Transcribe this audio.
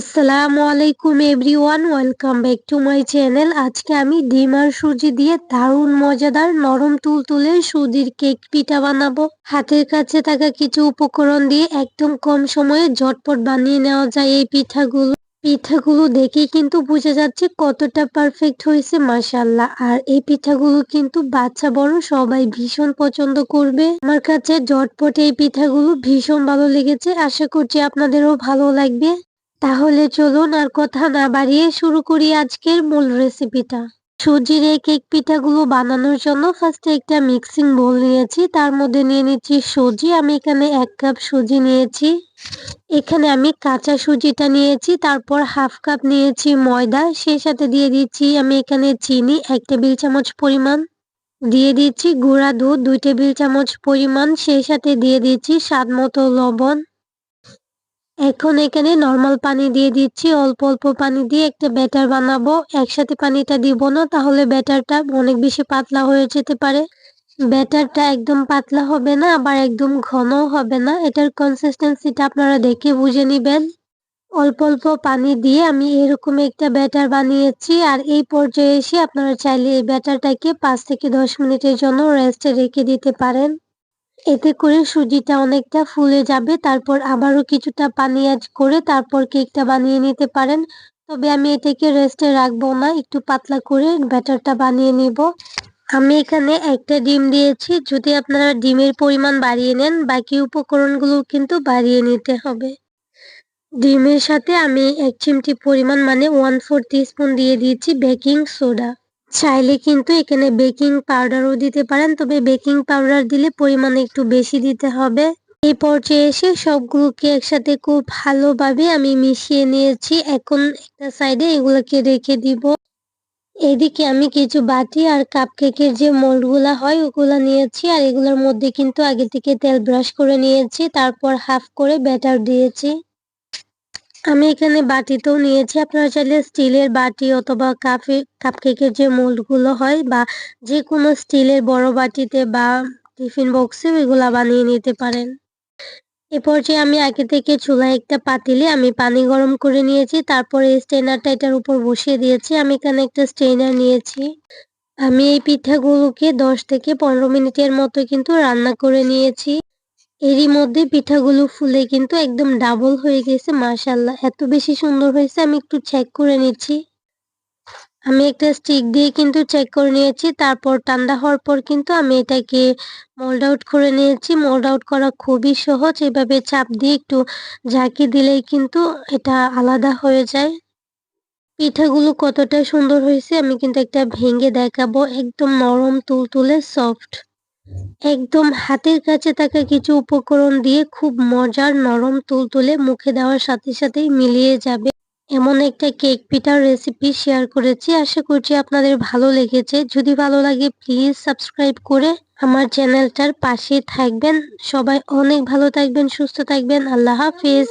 আসসালামু আলাইকুম everyone, welcome back to my channel. আজকে আমি ডিম আর সুজি দিয়ে দারুণ মজাদার নরম তুলতুলে সুজির কেক পিঠা বানাবো। হাতের কাছে থাকা কিছু উপকরণ দিয়ে একদম কম সময়ে ঝটপট বানিয়ে নেওয়া যায় এই পিঠাগুলো। পিঠাগুলো দেখে কিন্তু বোঝা যাচ্ছে কতটা পারফেক্ট হয়েছে মাসাল্লাহ আর এই পিঠাগুলো কিন্তু বাচ্চা বড় সবাই ভীষণ পছন্দ করবে। আমার কাছে ঝটপট এই পিঠাগুলো ভীষণ ভালো লেগেছে। আশা করছি আপনাদেরও ভালো লাগবে। তাহলে চলুন আর কথা না বাড়িয়ে শুরু করি আজকের মূল রেসিপিটা। সুজির এই কেক পিঠাগুলো বানানোর জন্য ফার্স্টে একটা মিক্সিং বোল নিয়েছি, তার মধ্যে নিয়ে নিচ্ছি সুজি। আমি এখানে এক কাপ সুজি নিয়েছি, এখানে আমি কাঁচা সুজিটা নিয়েছি, তারপর হাফ কাপ নিয়েছি ময়দা, সেই সাথে দিয়ে দিচ্ছি আমি এখানে চিনি এক টেবিল চামচ পরিমাণ। দিয়ে দিচ্ছি গুঁড়া দুধ দুই টেবিল চামচ পরিমাণ, সেই সাথে দিয়ে দিচ্ছি স্বাদ মতো লবণ। এখন এখানে নর্মাল পানি দিয়ে দিচ্ছি, অল্প অল্প পানি দিয়ে একটা ব্যাটার বানাবো। একসাথে পানিটা দিব না, তাহলে ব্যাটারটা অনেক বেশি পাতলা হয়ে যেতে পারে। ব্যাটারটা একদম পাতলা হবে না, আবার একদম ঘনও হবে না। এটার কনসিস্টেন্সিটা আপনারা দেখে বুঝে নেবেন। অল্প অল্প পানি দিয়ে আমি এরকম একটা ব্যাটার বানিয়েছি, আর এই পর্যায়ে এসে আপনারা চাইলে এই ব্যাটারটাকে পাঁচ থেকে দশ মিনিটের জন্য রেস্টে রেখে দিতে পারেন। এতে করে সুজিটা অনেকটা ফুলে যাবে। তারপর আবারও কিছুটা পানি অ্যাড করে তারপর কেকটা বানিয়ে নিতে পারেন। তবে আমি এটাকে রেস্টে রাখব না, একটু পাতলা করে ব্যাটারটা বানিয়ে নিব। আমি এখানে একটা ডিম দিয়েছি, যদি আপনারা ডিমের পরিমাণ বাড়িয়ে নেন, বাকি উপকরণগুলো কিন্তু বাড়িয়ে নিতে হবে। ডিমের সাথে আমি এক চিমটি পরিমাণ মানে ওয়ান ফোর স্পুন দিয়ে দিয়েছি বেকিং সোডা চাইলে কিন্তু এখানে বেকিং পাউডারও দিতে পারেন, তবে বেকিং পাউডার দিলে পরিমাণ একটু বেশি দিতে হবে। এই পর্যায়ে এসে সবগুলোকে একসাথে খুব ভালোভাবে আমি মিশিয়ে নিয়েছি। এখন একটা সাইডে এগুলোকে রেখে দিব। এদিকে আমি কিছু বাটি আর কাপ কেকের যে মোল্ডগুলা হয়, ওগুলো নিয়েছি। আর এগুলোর মধ্যে কিন্তু আগে থেকে তেল ব্রাশ করে নিয়েছি। তারপর হাফ করে ব্যাটার দিয়েছি। আমি এখানে বাটিতেও নিয়েছি। আপনারা চাইলে স্টিলের বাটি অথবা কাপে কাপকেকের যে মোল্ডগুলো হয় বা যে কোনো স্টিলের বড় বাটিতে বা টিফিন বক্সে এগুলা বানিয়ে নিতে পারেন। এ পর্যায়ে আমি আগে থেকে চুলায় একটা পাতিলে আমি পানি গরম করে নিয়েছি। তারপরে স্টেনারটা এটার উপর বসিয়ে দিয়েছি। আমি এখানে একটা স্টেনার নিয়েছি। আমি এই পিঠাগুলোকে দশ থেকে পনেরো মিনিটের মতো কিন্তু রান্না করে নিয়েছি। এরই মধ্যে পিঠাগুলো ফুলে কিন্তু একদম ডাবল হয়ে গেছে মাশাল্লাহ এত বেশি সুন্দর হয়েছে, আমি একটু চেক করে নিচ্ছি। আমি একটা স্টিক দিয়ে কিন্তু চেক করে নিয়েছি, তারপর ঠান্ডা হওয়ার পর কিন্তু আমি এটাকে মোল্ড আউট করে নিয়েছি। মোল্ড আউট করা খুবই সহজ, এভাবে চাপ দিয়ে একটু ঝাঁকি দিলেই কিন্তু এটা আলাদা হয়ে যায়। পিঠাগুলো কতটা সুন্দর হয়েছে, আমি কিন্তু একটা ভেঙে দেখাবো। একদম নরম, তুলতুলে সফট একদম হাতের কাছে থাকা কিছু উপকরণ দিয়ে খুব মজার নরম তুলতুলে মুখে দেওয়ার সাথে সাথেই মিলিয়ে যাবে। এমন একটা কেক পিঠার রেসিপি শেয়ার করেছি। আশা করছি আপনাদের ভালো লেগেছে। যদি ভালো লাগে প্লিজ সাবস্ক্রাইব করে আমার চ্যানেলটার পাশে থাকবেন। সবাই অনেক ভালো থাকবেন, সুস্থ থাকবেন। আল্লাহ হাফিজ।